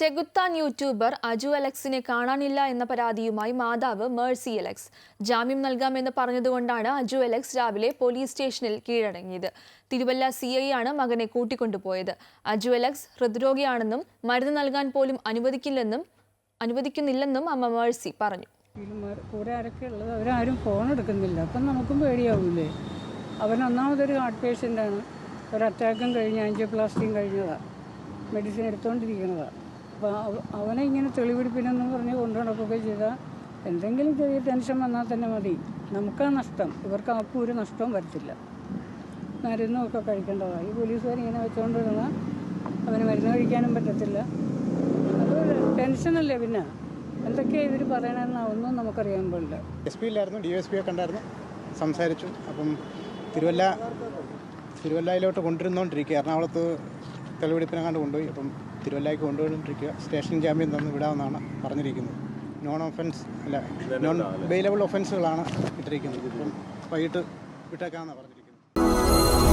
ചെകുത്താൻ യൂട്യൂബർ അജു അലക്സിനെ കാണാനില്ല എന്ന പരാതിയുമായി മാതാവ് മേഴ്സി അലക്സ്. ജാമ്യം നൽകാമെന്ന് പറഞ്ഞതുകൊണ്ടാണ് അജു അലക്സ് രാവിലെ പോലീസ് സ്റ്റേഷനിൽ കീഴടങ്ങിയത്. തിരുവല്ല സി ഐ ആണ് മകനെ കൂട്ടിക്കൊണ്ടുപോയത്. അജു അലക്സ് ഹൃദ്രോഗിയാണെന്നും മരുന്ന് നൽകാൻ പോലും അനുവദിക്കില്ലെന്നും അനുവദിക്കുന്നില്ലെന്നും അമ്മ മേഴ്സി പറഞ്ഞു. കൂടെ ആരൊക്കെ ഉള്ളത്? അവരാരും ഫോൺ എടുക്കുന്നില്ല. അപ്പം നമുക്കും പേടിയാവില്ലേ അവൻ ഒന്നാമതൊരു ഹാർട്ട് പേഷ്യന്റാണ് ഒരു അറ്റാക്കും കഴിഞ്ഞ് ആൻജിയോപ്ലാസ്റ്റിയും കഴിഞ്ഞതാണ് മെഡിസിൻ എടുത്തുകൊണ്ടിരിക്കുന്നതാണ് അപ്പോൾ അവനെ ഇങ്ങനെ തെളിവെടുപ്പിനെന്ന് പറഞ്ഞ് കൊണ്ടു നടക്കുകയൊക്കെ ചെയ്താൽ എന്തെങ്കിലും ചെറിയ ടെൻഷൻ വന്നാൽ തന്നെ മതി. നമുക്കാ നഷ്ടം. ഇവർക്ക് ആർക്കും ഒരു നഷ്ടവും വരത്തില്ല. മരുന്നും ഒക്കെ കഴിക്കേണ്ടതാണ് ഈ പോലീസുകാർ ഇങ്ങനെ വെച്ചുകൊണ്ടിരുന്നാൽ അവന് മരുന്ന് കഴിക്കാനും പറ്റത്തില്ല. അത് ടെൻഷനല്ലേ പിന്നെ? എന്തൊക്കെയാണ് ഇവർ പറയണമെന്ന് ഒന്നും നമുക്കറിയാൻ പാടില്ല. എസ് പി ഇല്ലായിരുന്നു ഡി എസ് പി ഒക്കെ ഉണ്ടായിരുന്നു. സംസാരിച്ചു. അപ്പം തിരുവല്ല തിരുവല്ലയിലോട്ട് കൊണ്ടുവരുന്നോണ്ടിരിക്കുക എറണാകുളത്ത് തെളിവെടുപ്പിനെങ്ങാണ്ട് കൊണ്ടുപോയി അപ്പം തിരുവല്ലയ്ക്ക് കൊണ്ടുപോയിട്ടിരിക്കുക സ്റ്റേഷൻ ജാമ്യം തന്ന് വിടാമെന്നാണ് പറഞ്ഞിരിക്കുന്നത്. നോൺ ഒഫൻസ് അല്ല നോൺ ബെയിലബിൾ ഒഫൻസുകളാണ് ഇട്ടിരിക്കുന്നത്. ഇപ്പം വൈകിട്ട് വിട്ടേക്കാമെന്നാണ് പറഞ്ഞിരിക്കുന്നത്.